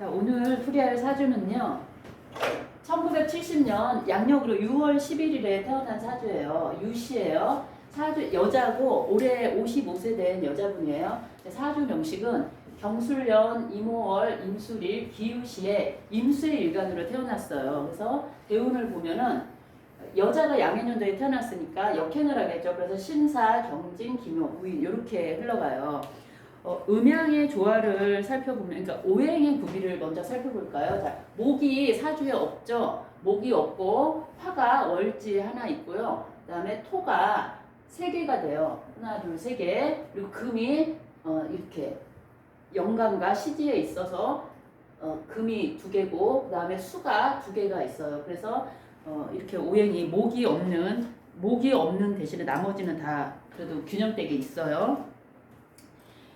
자, 오늘 풀이할 사주는요. 1970년 양력으로 6월 11일에 태어난 사주예요. 유씨예요. 사주 여자고 올해 55세 된 여자분이에요. 사주 명식은 경술년, 임오월, 임술일, 기우시에 임수의 일간으로 태어났어요. 그래서 대운을 보면은 여자가 양해년도에 태어났으니까 역행을 하겠죠. 그래서 신사, 경진, 기묘, 우인 이렇게 흘러가요. 어, 음양의 조화를 살펴보면, 그러니까 오행의 구비를 먼저 살펴볼까요? 자, 목이 사주에 없죠. 목이 없고 화가 월지 하나 있고요. 그 다음에 토가 세 개가 돼요. 하나, 둘, 세 개. 그리고 금이 어, 이렇게 영감과 시지에 있어서 어, 금이 두 개고, 그 다음에 수가 두 개가 있어요. 그래서 어, 이렇게 오행이 목이 없는 목이 없는 대신에 나머지는 다 그래도 균형되게 있어요.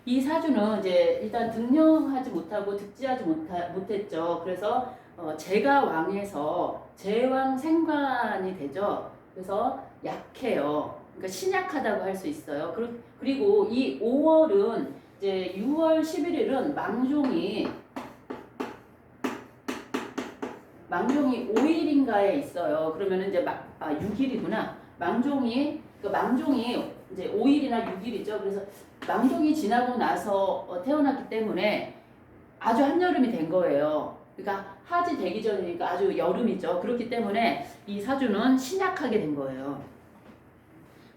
이 사주는 이제 일단 등령하지 못하고 득지하지 못하, 못했죠. 그래서 어, 제가 왕에서 제왕 생관이 되죠. 그래서 약해요. 그러니까 신약하다고 할 수 있어요. 그리- 그리고 이 5월은 이제 6월 11일은 망종이 망종이 5일인가에 있어요. 그러면 이제 막, 아, 6일이구나. 망종이, 그 망종이 이제 5일이나 6일이죠. 그래서 망종이 지나고 나서 어, 태어났기 때문에 아주 한여름이 된 거예요. 그러니까 하지 되기 전이니까 아주 여름이죠. 그렇기 때문에 이 사주는 신약하게 된 거예요.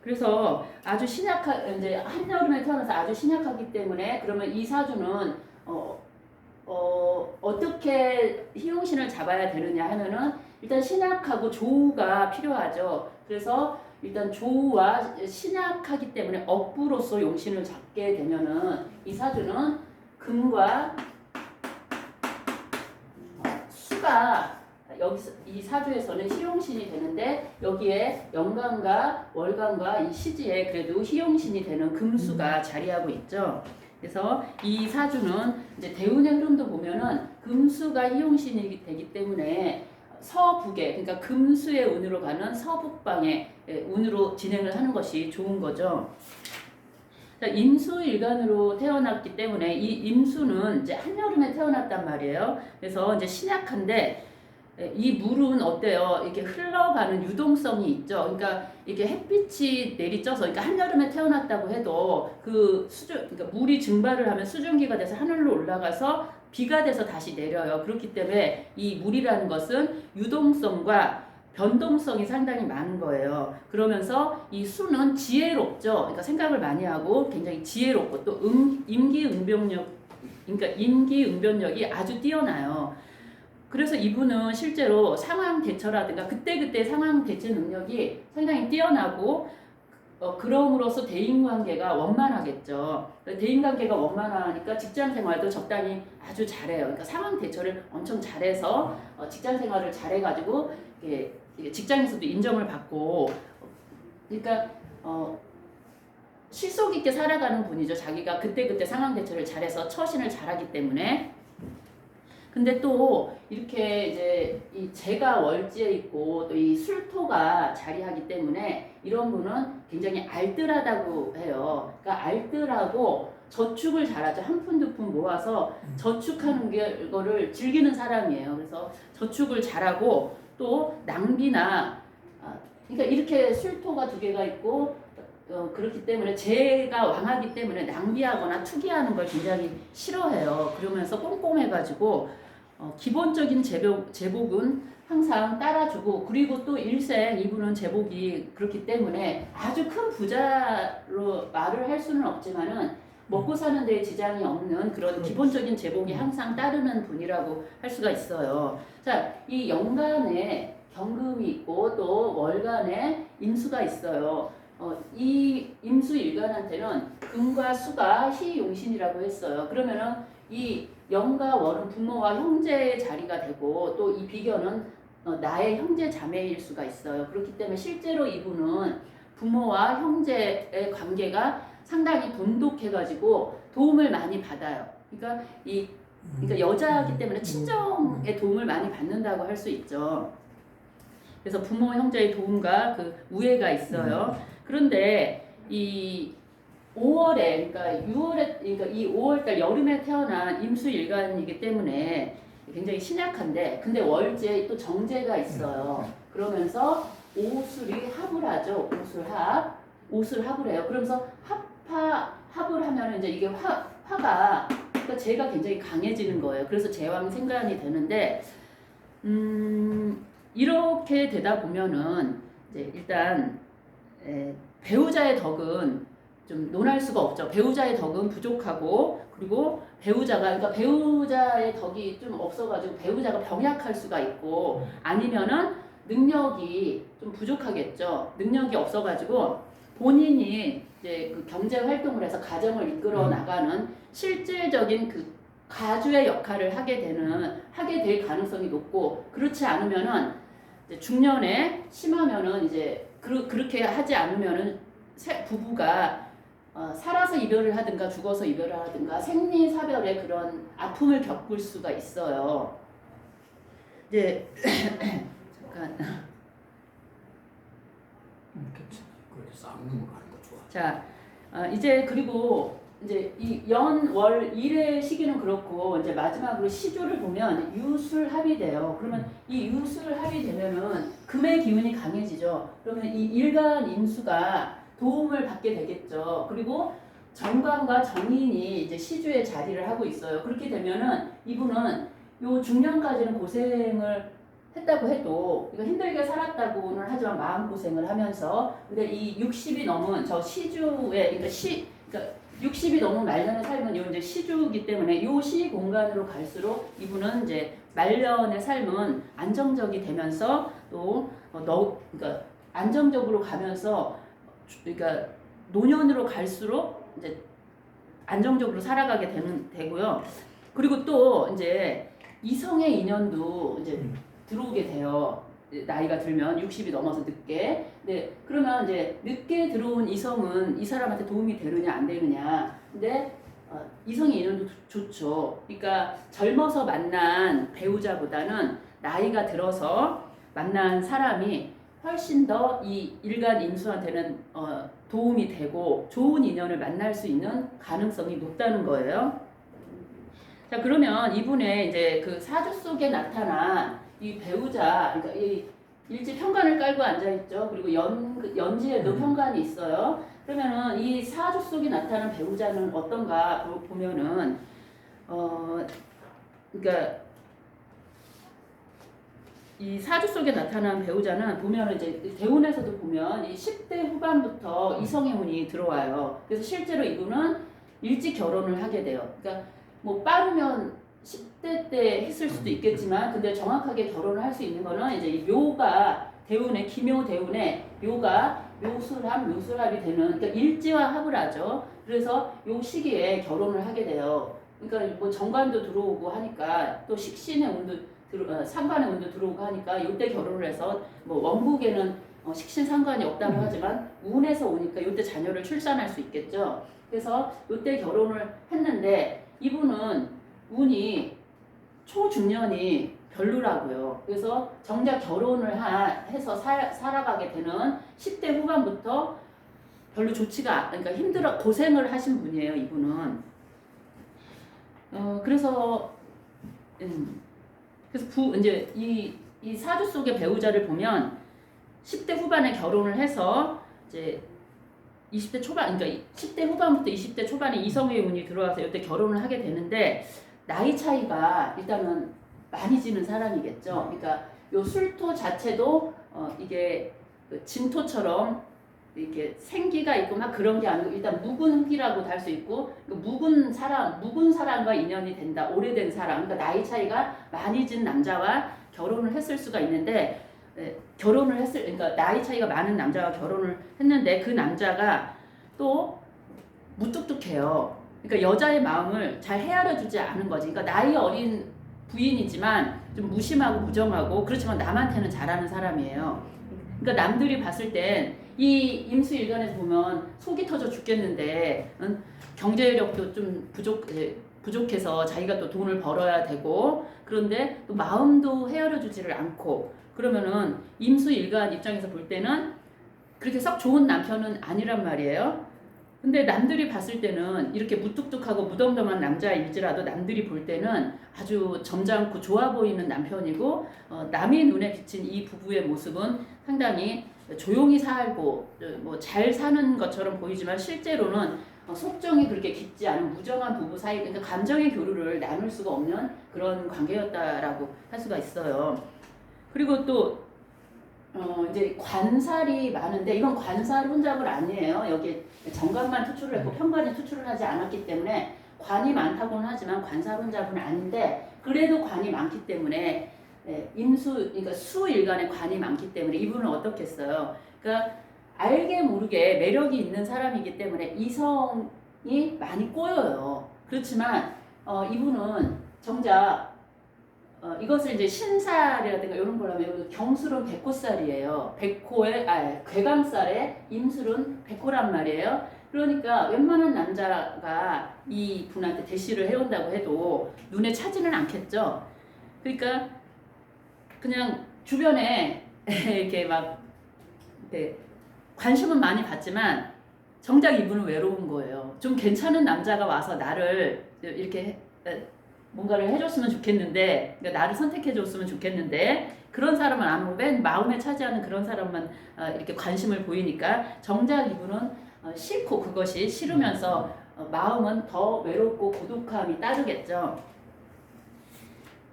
그래서 아주 신약하 이제 한여름에 태어나서 아주 신약하기 때문에 그러면 이 사주는 어, 어, 어떻게 희용신을 잡아야 되느냐 하면은 일단 신약하고 조우가 필요하죠. 그래서 일단 조우와 신약하기 때문에 억부로서 용신을 잡게 되면은 이 사주는 금과 어, 수가 여기서 이 사주에서는 희용신이 되는데 여기에 영간과 월간과 이 시지에 그래도 희용신이 되는 금수가 자리하고 있죠. 그래서 이 사주는 이제 대운의 흐름도 보면은 금수가 희용신이 되기 때문에 서북에 그러니까 금수의 운으로 가는 서북방의 예, 운으로 진행을 하는 것이 좋은 거죠. 자, 임수 일간으로 태어났기 때문에 이 임수는 이제 한여름에 태어났단 말이에요. 그래서 이제 신약한데 예, 이 물은 어때요? 이렇게 흘러가는 유동성이 있죠. 그러니까 이게 햇빛이 내리쪄서, 그러니까 한여름에 태어났다고 해도 그 수준, 그러니까 물이 증발을 하면 수증기가 돼서 하늘로 올라가서 비가 돼서 다시 내려요. 그렇기 때문에 이 물이라는 것은 유동성과 변동성이 상당히 많은 거예요. 그러면서 이 수는 지혜롭죠. 그러니까 생각을 많이 하고 굉장히 지혜롭고 또 음, 임기응변력, 그러니까 임기응변력이 아주 뛰어나요. 그래서 이분은 실제로 상황 대처라든가 그때그때 상황 대처 능력이 상당히 뛰어나고 어, 그럼으로써 대인관계가 원만하겠죠. 대인관계가 원만하니까 직장 생활도 적당히 아주 잘해요. 그러니까 상황 대처를 엄청 잘해서 어, 직장 생활을 잘해가지고 이게 직장에서도 인정을 받고 그러니까 어, 실속 있게 살아가는 분이죠. 자기가 그때그때 상황 대처를 잘해서 처신을 잘하기 때문에 근데 또 이렇게 이제 이 재가 월지에 있고 또 이 술토가 자리하기 때문에 이런 분은 굉장히 알뜰하다고 해요. 그러니까 알뜰하고 저축을 잘하죠. 한 푼 두 푼 모아서 저축하는 게 거를 즐기는 사람이에요. 그래서 저축을 잘하고 또 낭비나 아, 그러니까 이렇게 술토가 두 개가 있고 어, 그렇기 때문에 재가 왕하기 때문에 낭비하거나 투기하는 걸 굉장히 싫어해요. 그러면서 꼼꼼해가지고 어, 기본적인 제복, 제복은 항상 따라주고 그리고 또 일생 이분은 제복이 그렇기 때문에 아주 큰 부자로 말을 할 수는 없지만은 먹고 사는 데에 지장이 없는 그런 기본적인 제복이 항상 따르는 분이라고 할 수가 있어요. 자, 이 연간에 경금이 있고 또 월간에 임수가 있어요. 어, 이 임수 일간한테는 금과 수가 희용신이라고 했어요. 그러면은 이 영과 월은 부모와 형제의 자리가 되고 또 이 비견은 어, 나의 형제 자매일 수가 있어요. 그렇기 때문에 실제로 이분은 부모와 형제의 관계가 상당히 돈독해가지고 도움을 많이 받아요. 그러니까 이 그러니까 여자이기 때문에 친정의 도움을 많이 받는다고 할 수 있죠. 그래서 부모 형제의 도움과 그 우애가 있어요. 그런데 이 5월에 그러니까 6월에 그러니까 이 5월달 여름에 태어난 임수일간이기 때문에 굉장히 신약한데 근데 월제 또 정제가 있어요. 그러면서 오술이 합을 하죠. 오술합, 오술합을 해요. 그러면서 합파 합을 하면 이제 이게 화 화가 그러니까 제가 굉장히 강해지는 거예요. 그래서 제왕 생간이 되는데 음 이렇게 되다 보면은 이제 일단 에, 배우자의 덕은 좀 논할 수가 없죠. 배우자의 덕은 부족하고 그리고 배우자가 그러니까 배우자의 덕이 좀 없어가지고 배우자가 병약할 수가 있고 아니면은 능력이 좀 부족하겠죠. 능력이 없어가지고 본인이 이제 그 경제 활동을 해서 가정을 이끌어 음. 나가는 실질적인 그 가주의 역할을 하게 되는 하게 될 가능성이 높고 그렇지 않으면은 중년에 심하면은 이제 그, 그렇게 하지 않으면은 세- 부부가 어, 살아서 이별을 하든가 죽어서 이별을 하든가 생리사별의 그런 아픔을 겪을 수가 있어요. 이제 잠깐. 자 어, 이제 그리고 이제 이 연월 일의 시기는 그렇고 이제 마지막으로 시조를 보면 유술 합이 돼요. 그러면 이 유술 합이 되면은 금의 기운이 강해지죠. 그러면 이 일간 임수가 도움을 받게 되겠죠. 그리고 정관과 정인이 이제 시주의 자리를 하고 있어요. 그렇게 되면은 이분은 요 중년까지는 고생을 했다고 해도 이거 힘들게 살았다고는 하지만 마음 고생을 하면서 근데 이 60이 넘은 저 시주의 그러니까 시 그러니까 60이 넘은 말년의 삶은 요 이제 시주이기 때문에 요 시 공간으로 갈수록 이분은 이제 말년의 삶은 안정적이 되면서 또 어, 너, 그러니까 안정적으로 가면서 주- 그러니까 노년으로 갈수록 이제 안정적으로 살아가게 되는 되고요. 그리고 또 이제 이성의 인연도 이제 음. 들어오게 돼요. 나이가 들면 60이 넘어서 늦게. 네, 그러면 이제 늦게 들어온 이성은 이 사람한테 도움이 되느냐 안 되느냐. 근데 어, 이성의 인연도 좋- 좋죠. 그러니까 젊어서 만난 배우자보다는 나이가 들어서 만난 사람이 훨씬 더 이 일간 임수한테는 어, 도움이 되고 좋은 인연을 만날 수 있는 가능성이 높다는 거예요. 자 그러면 이분의 이제 그 사주 속에 나타난 이 배우자, 그러니까 이 일지 편관을 깔고 앉아 있죠. 그리고 연 연지에도 음. 편관이 있어요. 그러면은 이 사주 속에 나타난 배우자는 어떤가 보- 보면은 어 그러니까 이 사주 속에 나타난 배우자는 보면 이제 대운에서도 보면 이 10대 후반부터 이성의 운이 들어와요. 그래서 실제로 이분은 일찍 결혼을 하게 돼요. 그러니까 뭐 빠르면 10대 때 했을 수도 있겠지만 근데 정확하게 결혼을 할 수 있는 거는 이제 이 묘가 대운의 기묘 대운의 묘가 묘술합 묘술합이 되는 그러니까 일지와 합을 하죠. 그래서 요 시기에 결혼을 하게 돼요. 그러니까 뭐 정관도 들어오고 하니까 또 식신의 운도 들어, 어, 상관의 운도 들어오고 하니까 이때 결혼을 해서 뭐 원국에는 어, 식신 상관이 없다고 음. 하지만 운에서 오니까 이때 자녀를 출산할 수 있겠죠. 그래서 이때 결혼을 했는데 이분은 운이 초중년이 별로라고요. 그래서 정작 결혼을 하, 해서 살, 살아가게 되는 10대 후반부터 별로 좋지가 않, 그러니까 힘들어 고생을 하신 분이에요. 이분은. 어 그래서 음, 그래서 부 이제 이, 이 사주 속의 배우자를 보면 10대 후반에 결혼을 해서 이제 20대 초반, 그러니까 10대 후반부터 20대 초반에 이성의 운이 들어와서 이때 결혼을 하게 되는데 나이 차이가 일단은 많이 지는 사람이겠죠. 그러니까 요 술토 자체도 어 이게 그 진토처럼 이렇게 생기가 있고 막 그런 게 아니고 일단 묵은 흙이라고도 할 수 있고 그 묵은 사람, 묵은 사람과 인연이 된다. 오래된 사람, 그러니까 나이 차이가 많이 진 남자와 결혼을 했을 수가 있는데 에, 결혼을 했을, 그러니까 나이 차이가 많은 남자와 결혼을 했는데 그 남자가 또 무뚝뚝해요. 그러니까 여자의 마음을 잘 헤아려 주지 않은 거지. 그러니까 나이 어린 부인이지만 좀 무심하고 부정하고 그렇지만 남한테는 잘하는 사람이에요. 그러니까 남들이 봤을 땐 이 임수일간에서 보면 속이 터져 죽겠는데 응? 경제력도 좀 부족 예, 부족해서 자기가 또 돈을 벌어야 되고 그런데 또 마음도 헤아려 주지를 않고 그러면은 임수일간 입장에서 볼 때는 그렇게 썩 좋은 남편은 아니란 말이에요. 근데 남들이 봤을 때는 이렇게 무뚝뚝하고 무덤덤한 남자일지라도 남들이 볼 때는 아주 점잖고 좋아 보이는 남편이고 어, 남의 눈에 비친 이 부부의 모습은 상당히 조용히 살고 뭐 잘 사는 것처럼 보이지만 실제로는 어, 속정이 그렇게 깊지 않은 무정한 부부 사이 그러니까 감정의 교류를 나눌 수가 없는 그런 관계였다라고 할 수가 있어요. 그리고 또 어, 이제 관살이 많은데 이건 관살 혼잡은 아니에요. 여기 정관만 투출을 했고 편관이 투출을 하지 않았기 때문에 관이 많다고는 하지만 관살 혼잡은 아닌데 그래도 관이 많기 때문에 예, 임수 그러니까 수일간의 관이 많기 때문에 이분은 어떻겠어요? 그러니까 알게 모르게 매력이 있는 사람이기 때문에 이성이 많이 꼬여요. 그렇지만 어, 이분은 정작 어, 이것을 이제 신살이라든가 이런 걸 하면 경술은 백호살이에요. 백호의 아 괴강살에 임술은 백호란 말이에요. 그러니까 웬만한 남자가 이 분한테 대시를 해온다고 해도 눈에 차지는 않겠죠. 그러니까 그냥 주변에 이렇게 막 이렇게 관심은 많이 받지만 정작 이분은 외로운 거예요. 좀 괜찮은 남자가 와서 나를 이렇게 뭔가를 해줬으면 좋겠는데, 그러니까 나를 선택해줬으면 좋겠는데, 그런 사람은 안 오고 맨 마음에 차지하는 그런 사람만 어, 이렇게 관심을 보이니까 정작 이분은 어, 싫고 그것이 싫으면서 어, 마음은 더 외롭고 고독함이 따르겠죠.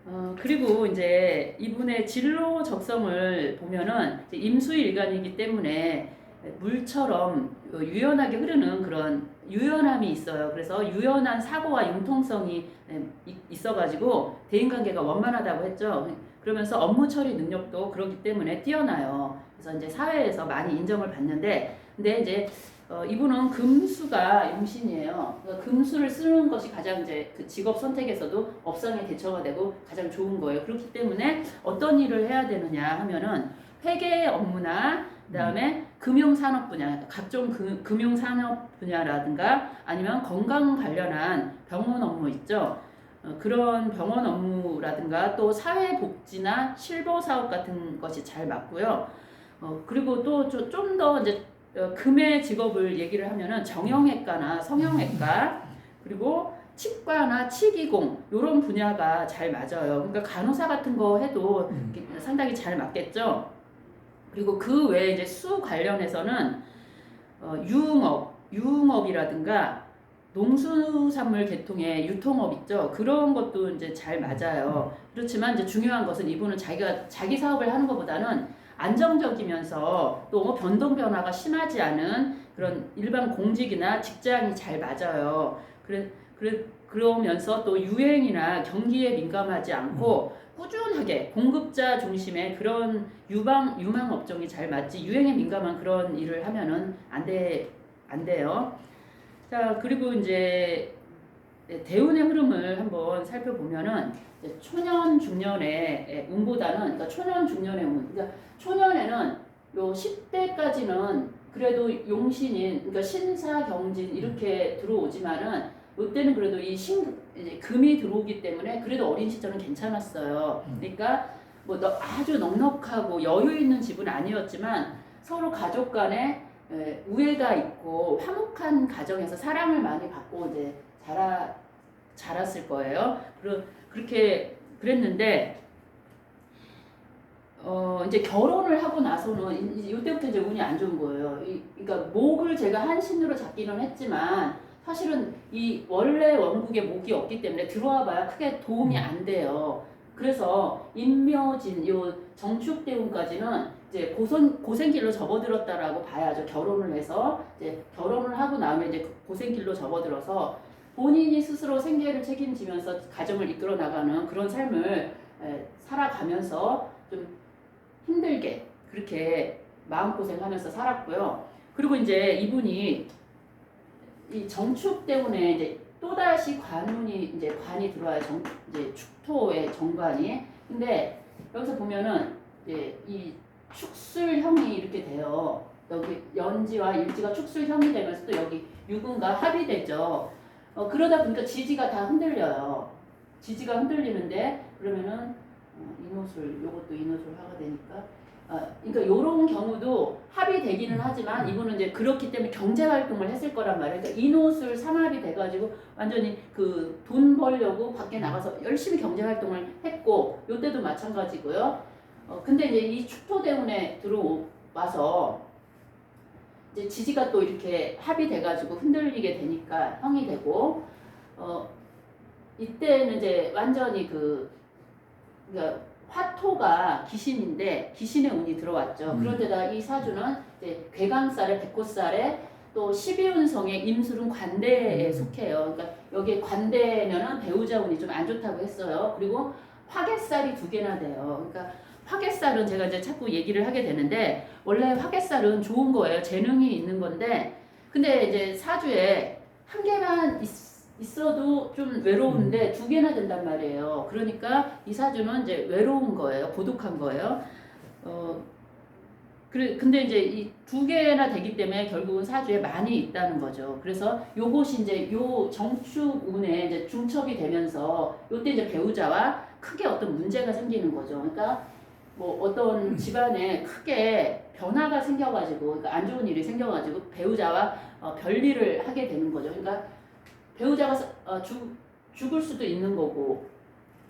어, 그리고 이제 이분의 진로 적성을 보면은 임수일간이기 때문에 물처럼 유연하게 흐르는 그런 유연함이 있어요. 그래서 유연한 사고와 융통성이 이- 있어가지고 대인관계가 원만하다고 했죠. 그러면서 업무 처리 능력도 그렇기 때문에 뛰어나요. 그래서 이제 사회에서 많이 인정을 받는데, 근데 이제 어, 이분은 금수가 용신이에요. 그러니까 금수를 쓰는 것이 가장 이제 그 직업 선택에서도 업상의 대처가 되고 가장 좋은 거예요. 그렇기 때문에 어떤 일을 해야 되느냐 하면은 회계 업무나 그다음에 금융산업 분야, 각종 그, 금융산업 분야라든가 아니면 건강 관련한 병원 업무 있죠. 어, 그런 병원 업무라든가 또 사회복지나 실버 사업 같은 것이 잘 맞고요. 어, 그리고 또 좀 더 이제 어, 금의 직업을 얘기를 하면은 정형외과나 성형외과 그리고 치과나 치기공 이런 분야가 잘 맞아요. 그러니까 간호사 같은 거 해도 음. 상당히 잘 맞겠죠. 그리고 그 외에 이제 수 관련해서는 어, 유흥업, 유흥업이라든가 농수산물 계통의 유통업 있죠. 그런 것도 이제 잘 맞아요. 그렇지만 이제 중요한 것은 이분은 자기가 자기 사업을 하는 것보다는 안정적이면서 또 변동 변화가 심하지 않은 그런 일반 공직이나 직장이 잘 맞아요. 그래, 그래 그러면서 또 유행이나 경기에 민감하지 않고 꾸준하게 공급자 중심의 그런 유방 유망 업종이 잘 맞지 유행에 민감한 그런 일을 하면은 안 돼 안 돼요. 자 그리고 이제 대운의 흐름을 한번 살펴보면은 초년 중년의 운보다는 그러니까 초년 중년의 운. 그러니까 초년에는 요 10대까지는 그래도 용신인 그러니까 신사 경진 이렇게 들어오지만은 이때는 그래도 이 신, 금이 들어오기 때문에 그래도 어린 시절은 괜찮았어요. 음. 그러니까 뭐 너- 아주 넉넉하고 여유 있는 집은 아니었지만 서로 가족 간에 에, 우애가 있고 화목한 가정에서 사랑을 많이 받고 이제 자라 자랐을 거예요. 그러, 그렇게 그랬는데 어 이제 결혼을 하고 나서는 이- 이때부터 이제 운이 안 좋은 거예요. 이, 그러니까 목을 제가 한신으로 잡기는 했지만 사실은 이 원래 원국에 목이 없기 때문에 들어와봐야 크게 도움이 안 돼요. 그래서 인묘진 요 정축대운까지는 이제 고선 고생길로 접어들었다라고 봐야죠. 결혼을 해서 이제 결혼을 하고 나면 이제 고생길로 접어들어서 본인이 스스로 생계를 책임지면서 가정을 이끌어 나가는 그런 삶을 에, 살아가면서 좀 힘들게 그렇게 마음고생하면서 살았고요. 그리고 이제 이분이 이 정축 때문에 이제 또다시 관운이 이제 관이 들어와요. 정, 이제 축토의 정관이. 근데 여기서 보면은 이제 이 축술형이 이렇게 돼요. 여기 연지와 일지가 축술형이 되면서 또 여기 유군과 합이 되죠. 어, 그러다 보니까 지지가 다 흔들려요. 지지가 흔들리는데 그러면은 어, 인호술 요것도 인호술 하가 되니까 어, 그러니까 이런 경우도 합의되기는 하지만 이분은 이제 그렇기 때문에 경제 활동을 했을 거란 말이에요. 그러니까 인옷을 삼합이 돼가지고 완전히 그 돈 벌려고 밖에 나가서 열심히 경제 활동을 했고 요때도 마찬가지고요. 어, 근데 이제 이 축토 대운에 들어와서 이제 지지가 또 이렇게 합의돼가지고 흔들리게 되니까 형이 되고 어 이때는 이제 완전히 그 그러니까 화토가 귀신인데 귀신의 운이 들어왔죠. 음. 그런데다 이 사주는 이제 괴강살에 백호살에 또 12운성의 임술은 관대에 음. 속해요. 그러니까 여기 관대면은 배우자 운이 좀 안 좋다고 했어요. 그리고 화개살이 두 개나 돼요. 그러니까 화개살은 제가 이제 자꾸 얘기를 하게 되는데 원래 화개살은 좋은 거예요. 재능이 있는 건데 근데 이제 사주에 한 개만 있, 있어도 좀 외로운데 두 개나 된단 말이에요. 그러니까 이 사주는 이제 외로운 거예요. 고독한 거예요. 어 그래 근데 이제 이 두 개나 되기 때문에 결국은 사주에 많이 있다는 거죠. 그래서 요것이 이제 요 정축 운에 이제 중첩이 되면서 요때 이제 배우자와 크게 어떤 문제가 생기는 거죠. 그러니까 뭐 어떤 집안에 크게 변화가 생겨가지고 그러니까 안 좋은 일이 생겨가지고 배우자와 어, 별일을 하게 되는 거죠. 그러니까 배우자가 사- 어, 죽, 죽을 수도 있는 거고,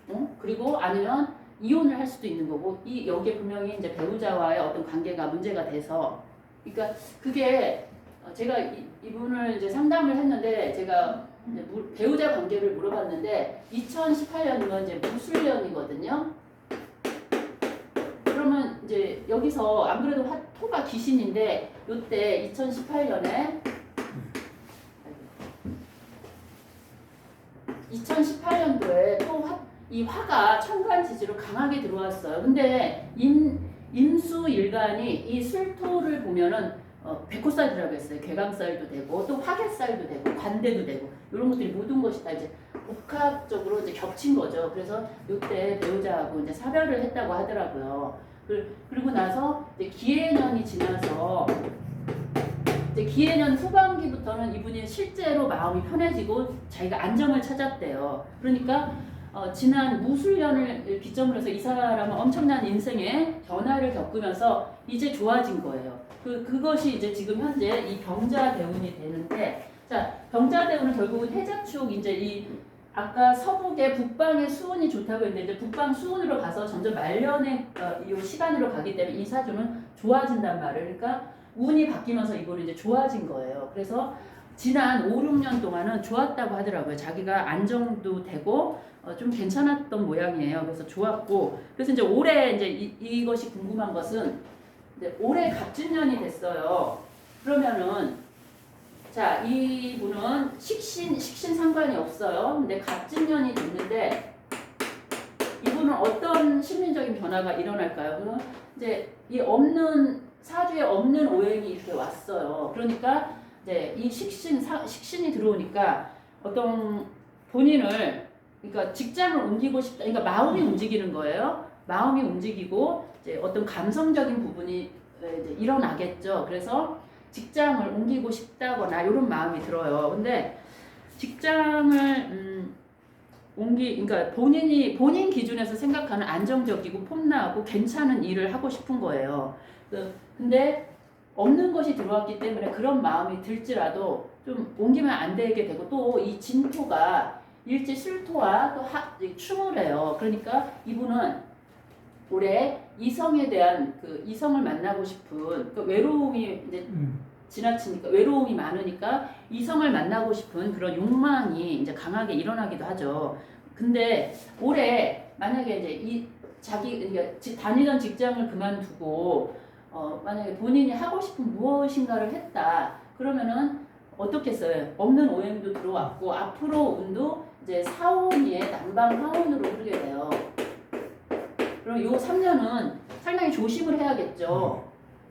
어? 그리고 아니면 이혼을 할 수도 있는 거고, 이 여기에 분명히 이제 배우자와의 어떤 관계가 문제가 돼서, 그러니까 그게 어, 제가 이, 이분을 이제 상담을 했는데 제가 배우자 관계를 물어봤는데 2018년이면 이제 무술년이거든요. 그러면 이제 여기서 안 그래도 화 토가 귀신인데 요때 2018년에 2018년도에 또이 화가 천간 지지로 강하게 들어왔어요. 근데 임, 임수 일간이 이 술토를 보면은 어, 백호살이라고 했어요. 괴강살도 되고 또 화개살도 되고 관대도 되고 이런 것들이 모든 것이 다 이제 복합적으로 이제 겹친 거죠. 그래서 이때 배우자하고 이제 사별을 했다고 하더라고요. 그- 그리고 나서 이제 기해년이 지나서 이제 기해년 후반기부터는 이분이 실제로 마음이 편해지고 자기가 안정을 찾았대요. 그러니까 어, 지난 무술년을 기점으로 해서 이 사람은 엄청난 인생의 변화를 겪으면서 이제 좋아진 거예요. 그 그것이 이제 지금 현재 이 병자 대운이 되는데 자 병자 대운은 결국은 해자축 이제 이 아까 서북의 북방의 수운이 좋다고 했는데 북방 수운으로 가서 점점 말년의 어, 이 시간으로 가기 때문에 이 사주는 좋아진단 말을 그러니까 운이 바뀌면서 이거는 이제 좋아진 거예요. 그래서 지난 5, 6년 동안은 좋았다고 하더라고요. 자기가 안정도 되고 어, 좀 괜찮았던 모양이에요. 그래서 좋았고 그래서 이제 올해 이제 이, 이것이 궁금한 것은 올해 갑진년이 됐어요. 그러면은 자 이 분은 식신 식신 상관이 없어요. 근데 갑진년이 됐는데 이분은 어떤 심리적인 변화가 일어날까요? 그럼 이제 이 없는 사주에 없는 오행이 이렇게 왔어요. 그러니까 이제 이 식신 사, 식신이 들어오니까 어떤 본인을 그러니까 직장을 옮기고 싶다. 그러니까 마음이 움직이는 거예요. 마음이 움직이고 이제 어떤 감성적인 부분이 이제 일어나겠죠. 그래서 직장을 옮기고 싶다거나 이런 마음이 들어요. 근데 직장을 음, 옮기 그러니까 본인이 본인 기준에서 생각하는 안정적이고 폼나고 괜찮은 일을 하고 싶은 거예요. 그, 근데 없는 것이 들어왔기 때문에 그런 마음이 들지라도 좀 옮기면 안 되게 되고 또 이 진토가 일지 술토와 또 하, 충을 해요. 그러니까 이분은 올해 이성에 대한 그 이성을 만나고 싶은 그 외로움이 이제 음. 지나치니까 외로움이 많으니까 이성을 만나고 싶은 그런 욕망이 이제 강하게 일어나기도 하죠. 근데 올해 만약에 이제 이 자기 그러니까 지- 다니던 직장을 그만두고 어 만약에 본인이 하고 싶은 무엇인가를 했다 그러면은 어떻겠어요? 없는 오행도 들어왔고 앞으로 운도 이제 사원이의 남방 화원으로 흐르게 돼요. 그럼 요 3년은 상당히 조심을 해야겠죠.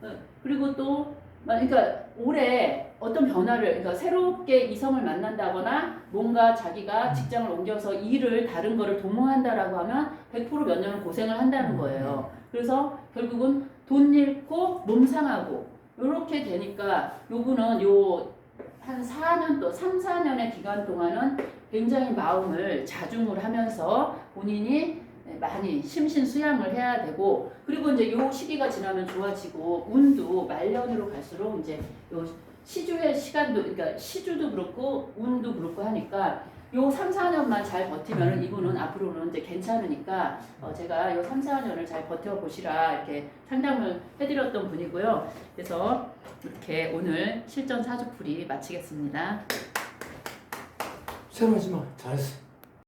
어, 그리고 또 그러니까 올해 어떤 변화를 그러니까 새롭게 이성을 만난다거나 뭔가 자기가 직장을 옮겨서 일을 다른 거를 도모한다라고 하면 100%몇 년을 고생을 한다는 거예요. 그래서 결국은 돈 잃고 몸 상하고 이렇게 되니까 요분은 요한 4년 또 3, 4년의 기간 동안은 굉장히 마음을 자중을 하면서 본인이 네, 많이 심신 수양을 해야 되고 그리고 이제 요 시기가 지나면 좋아지고 운도 말년으로 갈수록 이제 요 시주의 시간도 그러니까 시주도 그렇고 운도 그렇고 하니까 요 3, 4년만 잘 버티면 이분은 앞으로는 이제 괜찮으니까 어 제가 요 3, 4년을 잘 버텨 보시라 이렇게 상담을 해 드렸던 분이고요. 그래서 이렇게 오늘 실전 사주풀이 마치겠습니다. 새로 하지 마. 잘했어.